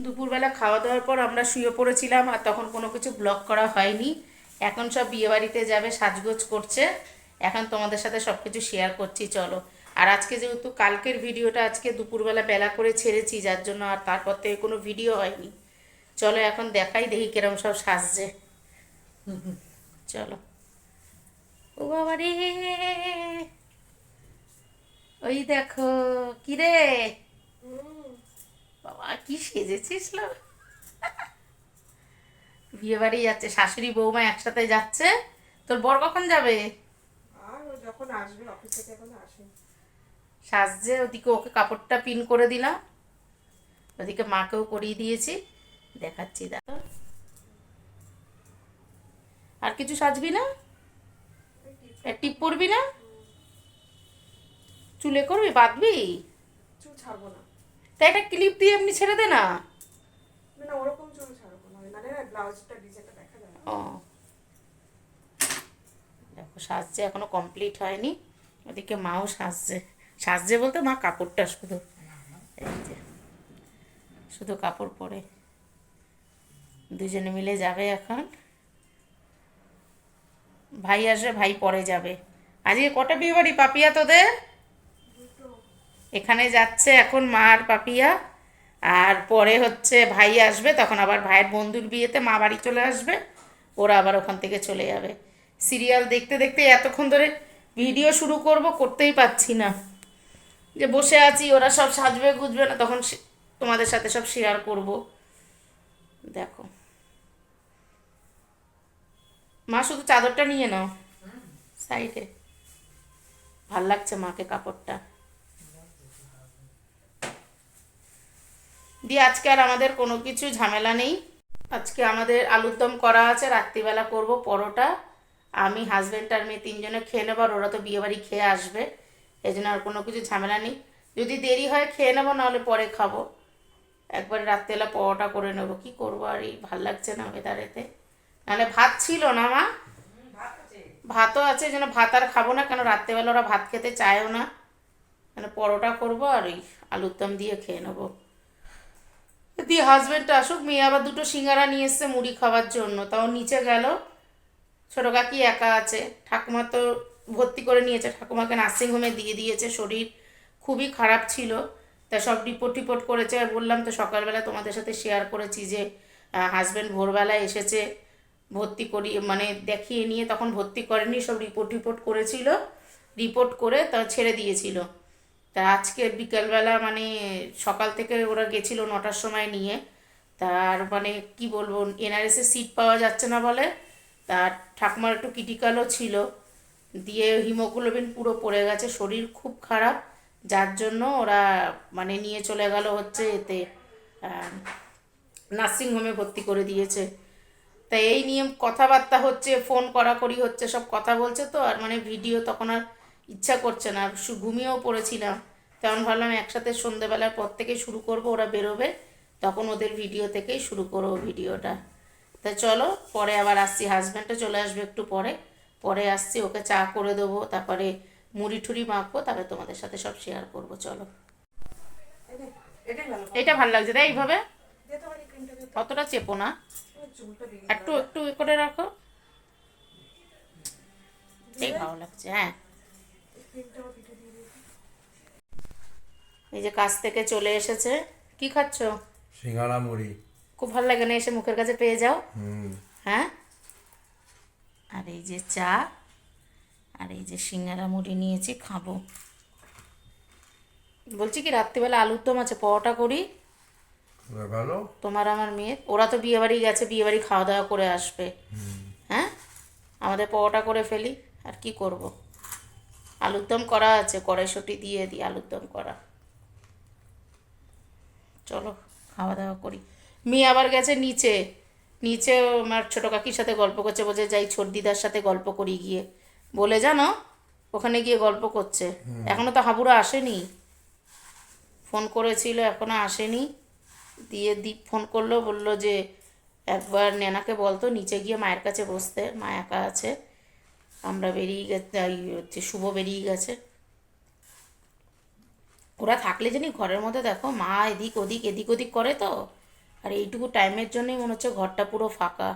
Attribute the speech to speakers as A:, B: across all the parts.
A: দুপুরবেলা খাওয়া দাওয়ার পর আমরা শুয়ে পড়েছিলাম আর তখন কোনো কিছু ব্লগ করা হয়নি। এখন সব বিয়েবাড়িতে যাবে, সাজগোজ করছে। এখন তোমাদের সাথে সব কিছু শেয়ার করছি, চলো। আর আজকে যেহেতু কালকের ভিডিওটা, আজকে দুপুরবেলা বেলা করে ছেড়েছি, যার জন্য আর তারপর থেকে কোনো ভিডিও হয়নি। চলো এখন দেখাই, দেখি কিরম সব সাজছে। চলো। ও বাবা রে! ওই দেখো, কিরে? বাবা কি সেজেছিস লো? বিয়ে বাড়ি যাচ্ছে শাশুড়ি বৌমা একসাথে যাচ্ছে তোর বর কখন যাবে?
B: যখন আসবে অফিস থেকে আসে
A: সাজছে ওদিকে ওকে কাপড়টা পিন করে দিলাম। ওদিকে মাকেও করিয়ে দিয়েছি দেখাচ্ছি দেখো আর কিছু সাজবি না? টিপ পরবি না? চুলে করবি বাঁধবি?
B: চুল ছাড়বো না।
A: তাই একটা ক্লিপ দিয়ে এমনি ছেড়ে দে না।
B: না না ওরকম চুল ছাড়বো না। মানে না ব্লাউজটা ডিজাইনটা দেখা যায়
A: ও। দেখো সাজছে এখনও কমপ্লিট হয়নি। ওদিকে মাও সাজছে। সাজছে বলতে মা কাপড়টা শুধু। শুধু কাপড় পরে। দুজনে মিলে যাবে এখন। ভাই আসবে ভাই পরে যাবে। আজকে কটা বিয়ে বাড়ি পাপিয়া তোদের? এখানে যাচ্ছে এখন মা আর পাপিয়া আর পরে হচ্ছে ভাই আসবে তখন আবার ভাইয়ের বন্ধুর বিয়েতে মা বাড়ি চলে আসবে ওরা আবার ওখান থেকে চলে যাবে। সিরিয়াল দেখতে দেখতে এতক্ষণ ধরে ভিডিও শুরু করব করতেই পাচ্ছি না। যে বসে আছি ওরা সব সাজবে গুজবে না তখন তোমাদের সাথে সব শেয়ার করব। দেখো। মা শুধু চাদরটা নিয়ে নাও। সাইডে। ভালো লাগছে মাকে কাপড়টা। দিয়ে আজকে আর আমাদের কোনো কিছু ঝামেলা নেই। আজকে আমাদের আলুর দম করা আছে, রাত্রিবেলা করব পরোটা। আমি হাজব্যান্ড আর মেয়ে তিনজনে খেয়ে নেব আর ওরা তো বিয়েবাড়ি খেয়ে আসবে। এই জন্য আর কোনো কিছু ঝামেলা নেই। যদি দেরি হয় খেয়ে নেব, নাহলে পরে খাব। একবারে রাত্রিবেলা পরোটা করে নেব। কি করব আর এই ভালো লাগছে না ওয়েদারেতে নাহলে ভাত ছিল না, মা? ভাতও আছে যেন ভাত আর খাব না। কেন রাত্রেবেলা ওরা ভাত খেতে চায়ও না। মানে পরোটা করব আর ওই আলুর দম দিয়ে খেয়ে নেব। দিয়ে হাজব্যান্ড আসুক, মেয়ে আবার দুটো সিঙ্গারা নিয়ে এসছে মুড়ি খাওয়ার জন্য। তাও নিচে গেল। ছোটো কাকি একা আছে। ঠাকুমা তো ভর্তি করে নিয়েছে। ঠাকুমাকে নার্সিংহোমে দিয়ে দিয়েছে। শরীর খুবই খারাপ ছিল। তা সব রিপোর্ট টিপোর্ট করেছে। আর বললাম তো সকালবেলা তোমাদের সাথে শেয়ার করেছি যে হাজব্যান্ড ভোরবেলায় এসেছে ভর্তি করি মানে দেখিয়ে নিয়ে, তখন ভর্তি করেনি। সব রিপোর্ট টিপোর্ট করেছিল। রিপোর্ট করে তা ছেড়ে দিয়েছিল। তা আজকে বিকেলবেলা মানে সকাল থেকে ওরা গেছিল নটার সময় নিয়ে। তার মানে কি বলব, এনআরএসে সিট পাওয়া যাচ্ছে না বলে। তার ঠাকুমার একটু ক্রিটিক্যালও ছিল। দিয়ে হিমোগ্লোবিন পুরো পড়ে গেছে, শরীর খুব খারাপ। যার জন্য ওরা মানে নিয়ে চলে গেল হচ্ছে এতে নার্সিংহোমে ভর্তি করে দিয়েছে। তা এই নিয়ে কথাবার্তা হচ্ছে ফোন করাকরি হচ্ছে, সব কথা বলছে তো। আর মানে ভিডিও তখন আর ইচ্ছা করছে না ঘুমিয়েও পড়েছিলাম। তখন ভাবলাম একসাথে সন্ধেবেলার পর থেকে শুরু করব, ওরা বেরোবে, তখন ওদের ভিডিও থেকেই শুরু করব ভিডিওটা। তা চলো, পরে আবার আসছি হাজব্যান্ডও চলে আসবে একটু পরে। পরে আসছি, ওকে চা করে দেবো, তারপরে মুড়ি ঠুড়ি মাখবো, তারপরে তোমাদের সাথে সব শেয়ার করব, চলো। এটা ভালো লাগছে, তাই এইভাবে। অতটা চেপো না। একটু একটু করে রাখো। এই ভালো লাগছে হ্যাঁ
B: ক্রিমটা আমার পিঠে দিয়ে দিয়েছি
A: এই যে কাজ থেকে চলে এসেছে। কি খাচ্ছ?
C: সিঙ্গারা মুড়ি।
A: খুব ভালো লাগে না এসে মুখের কাছে পেয়ে যাও।
C: হুম।
A: হ্যাঁ? আর এই যে চা আর এই যে সিঙ্গারা মুড়ি নিয়েছি খাব। বলছি কি রাত্রিবেলা আলুর দম আছে পরোটা করি।
C: ভালো?
A: তোমার আমার মেয়ের ওরা তো বিয়েবাড়ি গেছে বিয়েবাড়ি খাওয়া দাওয়া করে আসবে। হ্যাঁ? আমাদের পরোটা করে ফেলি আর কি করব? আলুর দম করা আছে কড়াইশুঁটি দিয়ে দিই আলুর দম করা। চলো খাওয়া দাওয়া করি। মেয়ে আবার গেছে নিচে। নিচে আমার ছোটো কাকির সাথে গল্প করছে বলছে যাই ছোটদিদার সাথে গল্প করি গিয়ে। বলে জানো ওখানে গিয়ে গল্প করছে। এখনও তো হাবুড়া আসেনি। ফোন করেছিল এখনও আসেনি। দিয়ে দীপ ফোন করল বলল যে একবার নেনাকে বলতো নিচে গিয়ে মায়ের কাছে বসতে মা একা আছে। আমরা বেরিয়ে গেছে হচ্ছে শুভ বেরিয়ে গেছে। ওরা থাকলে জানি ঘরের মধ্যে দেখো মা এদিক ওদিক এদিক ওদিক করে তো আর এইটুকু টাইমের জন্যই মনে হচ্ছে ঘরটা পুরো ফাঁকা।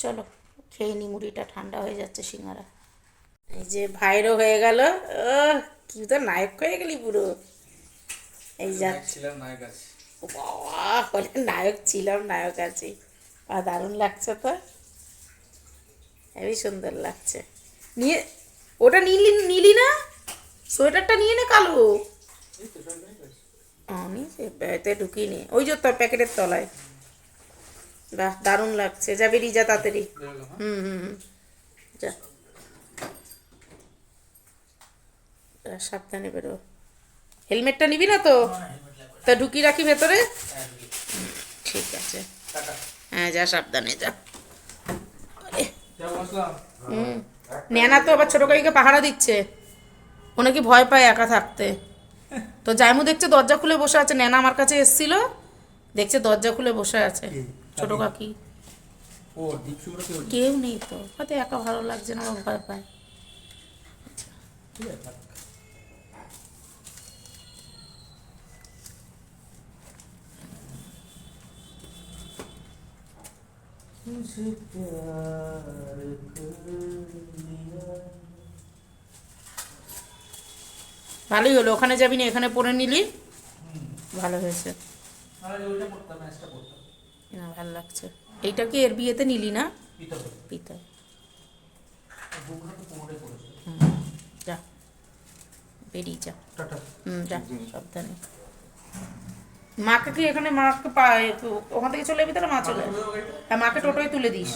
A: চলো খেয়ে নি মুড়িটা ঠান্ডা হয়ে যাচ্ছে সিঙ্গারা। এই যে ভাইরও হয়ে গেল ও কি তো নায়ক হয়ে গেলি পুরো। এই যাচ্ছে
D: ছিলাম নায়ক আছে।
A: বাবা বলে নায়ক ছিলাম নায়ক আছি। আর দারুণ লাগছে তো। হেবি সুন্দর লাগছে। নিয়ে ওটা নিলি নিলি না? সোয়েটারটা নিয়ে নে কালো। আমি সে ব্যাতে ঢুকিনি। ওই যে তোর প্যাকেটের তলায়। বাহ দারুণ লাগছে। যা বেরিয়ে যা তাড়াতাড়ি। হুম হুম হুম। যা। সাবধানে বেরো। হেলমেটটা নিবি না তো? তা ঢুকি রাখি ভেতরে? ঠিক আছে। হ্যাঁ যা সাবধানে যা। নেনা তো আবার ছোট কাকিকে পাহারা দিচ্ছে। ও নাকি ভয় পায় একা থাকতে। তো জাইমু দেখছে দরজা খুলে বসে আছে। ন্যানা আমার কাছে এসছিল। দেখছে দরজা খুলে বসে আছে ছোট কাকি। কেউ নেই? তো। হয়তো একা ভালো লাগছে না আমার ভয় পায়।
D: আছে থাক।
A: ভালোই হলো ওখানে যাবি না এখানে পড়ে নিলি? ভালো হয়েছে। না ভালো লাগছে। এইটা কি এর বিয়েতে নিলি না?
D: পিতা
A: পিতা
D: বুকটা তো কোমরে পড়েছে।
A: যা। বেরিয়ে যা। হুম যা সাবধানে। মাকে কি এখানে মাকে পায় ওখান থেকে চলে যাবি তাহলে মা চলে হ্যাঁ মাকে টোটোয় তুলে দিস।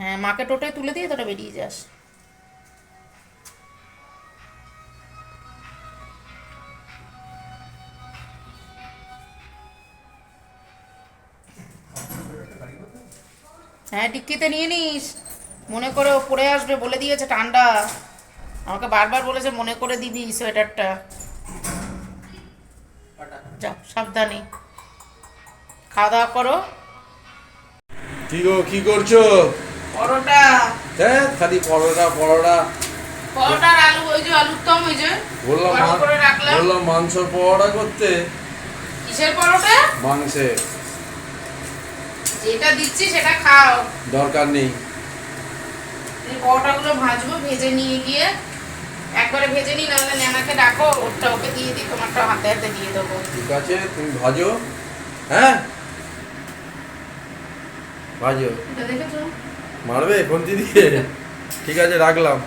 A: হ্যাঁ মাকে টোটোয় তুলে দিয়ে তোরা বেরিয়ে যাস। হ্যাঁ ডিক্কিতে নিয়ে নিস। মনে করে ও পড়ে আসবে বলে দিয়েছে ঠান্ডা। আমাকে বারবার বলেছে মনে করে দিবি সোয়েটারটা
D: টাটা
A: যা সাবধানে। খাওয়া দাওয়া করো।
C: কি গো কি করছ?
A: পরোটা।
C: হ্যাঁ খালি পরোটা পরোটা।
A: পরোটার আলু ওই যে আলুর দম ওই যে
C: বললাম
A: গরম
C: মা-
A: করে রাখলাম।
C: বললাম মাংসর পরোটা করতে।
A: কিসের পরোটা?
C: মাংসে
A: যেটা দিচ্ছি সেটা খাও।
C: দরকার নেই।
A: এই পরোটাগুলো ভাজবো ভেজে নিয়ে গিয়ে একবারে ভেজে নিই নাহলে নেনাকে ডাকো ওরটা ওকে দিয়ে দিই তোমারটা হাতে হাতে দিয়ে দেবো।
C: ঠিক আছে তুমি ভাজো। হ্যাঁ? ভাজো। মারবে কোনটি দিয়ে? ঠিক আছে রাখলাম।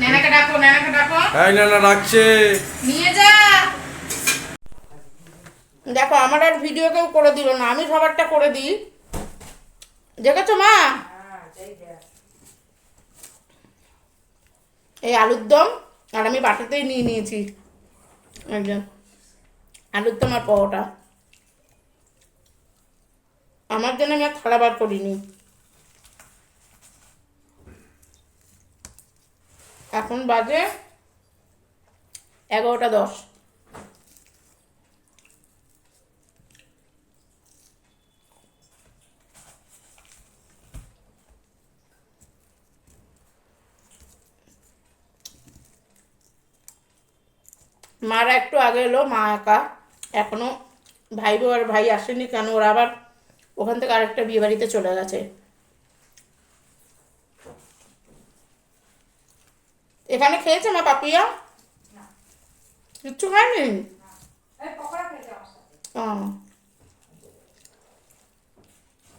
A: নেনাকে ডাকো নেনাকে ডাকো।
C: হ্যাঁ না না রাখছে
A: নিয়ে যা। দেখো আমার আর ভিডিও কেউ করে দিল না আমি সবারটা করে দিই। দেখেছ মা? এই আলুর দম, আর আমি বাটাতেই নিয়ে নিয়েছি। একদম আলুর দম আর পরোটা। আমার জন্য আমি আর থালা বার করিনি। এখন বাজে এগারোটা দশ। মারা একটু আগে এলো মা একা। এখনও ভাই আর ভাই আসেনি কেন? ওরা আবার ওখান থেকে আরেকটা বিয়ে বাড়িতে চলে গেছে। এখানে খেয়েছে মা পাপিয়া? কিচ্ছু খায়নি।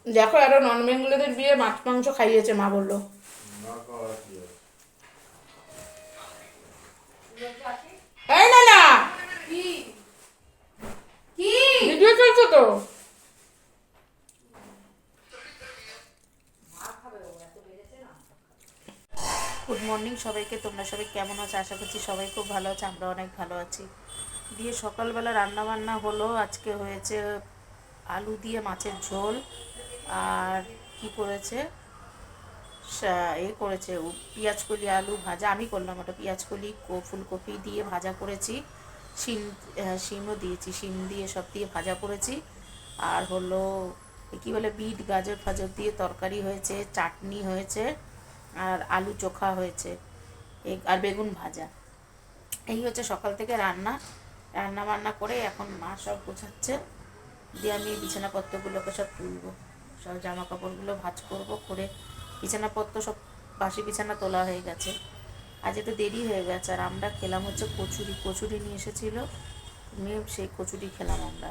A: দেখো আরও নন বেঙ্গলিদের বিয়ে মাছ মাংস খাইয়েছে মা বলল এই না না কি কি ভিডিও চলছে তো গুড মর্নিং সবাইকে, তোমরা সবাই কেমন আছো? আশা করছি সবাই খুব ভালো আছে, আমরা অনেক ভালো আছি। দিয়ে সকালবেলা রান্না বান্না হলো, আজকে হয়েছে আলু দিয়ে মাছের ঝোল, আর কি করেছে? এ করেছে ও পেঁয়াজ কলি আলু ভাজা, আমি করলাম ওটা পেঁয়াজ কলি কো- ফুলকপি দিয়ে ভাজা করেছি। শিম শিমও দিয়েছি শিম দিয়ে সব দিয়ে ভাজা করেছি। আর হলো কি বলে, বিট, গাজর, ফাজর দিয়ে তরকারি হয়েছে, চাটনি হয়েছে, আর আলু চোখা হয়েছে আর বেগুন ভাজা। এই হচ্ছে সকাল থেকে রান্না। রান্না বান্না করে এখন মা সব গোছাচ্ছে, দিয়ে আমি বিছানাপত্রগুলোকে সব তুলবো। সব জামা কাপড়গুলো ভাজ করব, করে বিছানাপত্র সব বাসি বিছানা তোলা হয়ে গেছে। আজ একটু দেরি হয়ে গেছে, আর আমরা খেলাম হচ্ছে কচুরি কচুরি নিয়ে এসেছিল। সেই কচুরি খেলাম আমরা।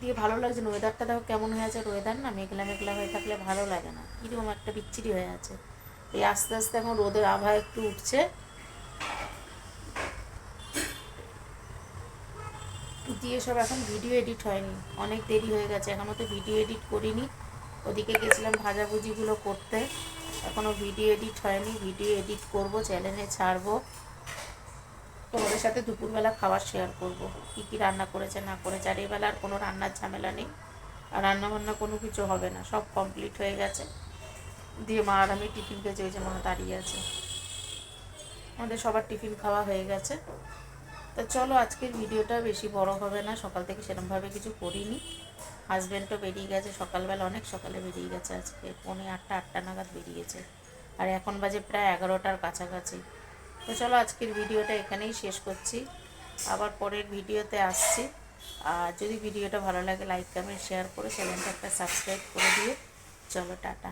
A: দিয়ে ভালো লাগছে না ওয়েদারটা দেখো কেমন হয়ে আছে ওয়েদার না মেঘলা মেঘলা হয়ে থাকলে ভালো লাগে না। কীরকম একটা বিচ্ছিরি হয়ে আছে। এই আস্তে আস্তে এখন রোদের আভা একটু উঠছে। দিয়ে সব এখন ভিডিও এডিট হয়নি। অনেক দেরি হয়ে গেছে এখনও তো ভিডিও এডিট করিনি। ওদিকে গেছিলাম ভাজাভুজিগুলো করতে। এখনও ভিডিও এডিট হয়নি ভিডিও এডিট করব চ্যানেলে ছাড়বো। তোমাদের সাথে দুপুরবেলা খাবার শেয়ার করব, কী কী রান্না করেছে, না করেছে, আর এবেলা আর কোনো রান্নার ঝামেলা নেই। আর রান্না বান্না কোনো কিছু হবে না, সব কমপ্লিট হয়ে গেছে। দিয়ে মা আর আমি টিফিন খেয়েছি ওই যে মা দাঁড়িয়ে আছে। আমাদের সবার টিফিন খাওয়া হয়ে গেছে। তো চলো আজকের ভিডিওটা বেশি বড় হবে না, সকাল থেকে সেরকমভাবে কিছু করিনি। হাজব্যান্ডও বেরিয়ে গেছে, সকালবেলা অনেক সকালে বেরিয়ে গেছে আজকে, পৌনে আটটা আটটা নাগাদ বেরিয়েছে। আর এখন বাজে প্রায় এগারোটার কাছাকাছি। তো চলো আজকের ভিডিওটা এখানেই শেষ করছি। আবার পরের ভিডিওতে আসছি। আর যদি ভিডিওটা ভালো লাগে লাইক কমেন্ট শেয়ার করে চ্যানেলটা একটা সাবস্ক্রাইব করে দিয়ে চলো টাটা।